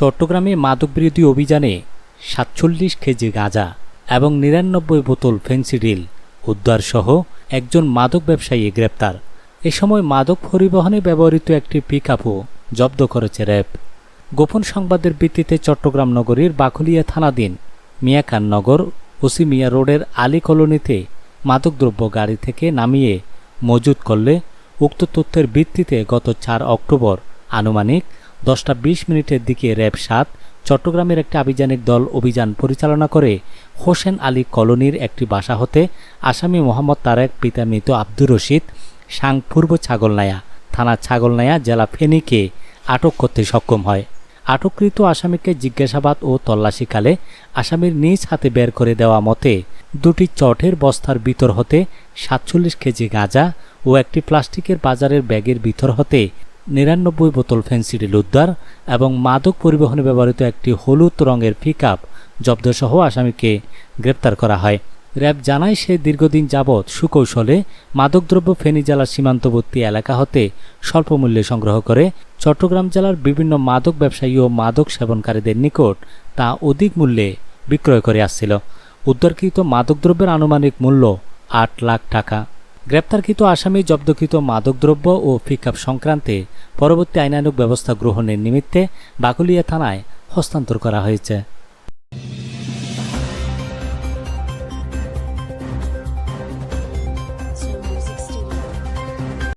চট্টগ্রামে মাদকবিরোধী অভিযানে সাতচল্লিশ কেজি গাঁজা এবং নিরানব্বই বোতল ফেন্সিডিল উদ্ধারসহ একজন মাদক ব্যবসায়ী গ্রেপ্তার। এ সময় মাদক পরিবহনে ব্যবহৃত একটি পিকআপও জব্দ করেছে র্যাব। গোপন সংবাদের ভিত্তিতে চট্টগ্রাম নগরীর বাকুলিয়া থানাধীন মিয়াখান নগর, ওসি মিয়া রোডের আলী কলোনিতে মাদকদ্রব্য গাড়ি থেকে নামিয়ে মজুত করলে উক্ত তথ্যের ভিত্তিতে গত চার অক্টোবর আনুমানিক দশটা বিশ মিনিটের দিকে র্যাব সাত, চট্টগ্রামের একটি আভিযানিক দল অভিযান পরিচালনা করে হোসেন আলী কলোনির একটি বাসা হতে আসামি মোহাম্মদ তারেক, পিতা মৃত আব্দুর রশিদ, সাং পূর্ব ছাগলনায়া থানা ছাগলনায়া জেলা ফেনীকে আটক করতে সক্ষম হয়। আটককৃত আসামিকে জিজ্ঞাসাবাদ ও তল্লাশিকালে আসামির নিজ হাতে বের করে দেওয়া মতে, দুটি চটের বস্তার ভিতর হতে সাতচল্লিশ কেজি গাঁজা ও একটি প্লাস্টিকের বাজারের ব্যাগের ভিতর হতে নিরানব্বই বোতল ফেন্সিডিল উদ্ধার এবং মাদক পরিবহনে ব্যবহৃত একটি হলুদ রঙের পিক আপ জব্দসহ আসামিকে গ্রেপ্তার করা হয়। র্যাব জানায় সে দীর্ঘদিন যাবৎ সুকৌশলে মাদকদ্রব্য ফেনী জেলার সীমান্তবর্তী এলাকা হতে স্বল্প মূল্যে সংগ্রহ করে। চট্টগ্রাম জেলার বিভিন্ন মাদক ব্যবসায়ী ও মাদক সেবনকারীদের নিকট তা অধিক মূল্যে বিক্রয় করে আসছিল। উদ্ধারকৃত মাদকদ্রব্যের আনুমানিক মূল্য আট লাখ টাকা। গ্রেপ্তারকৃত আসামি জব্দকৃত মাদকদ্রব্য ও পিকআপ সংক্রান্তে পরবর্তী আইনানুক ব্যবস্থা গ্রহণের নিমিত্তে বাকুলিয়া থানায় হস্তান্তর করা হয়েছে।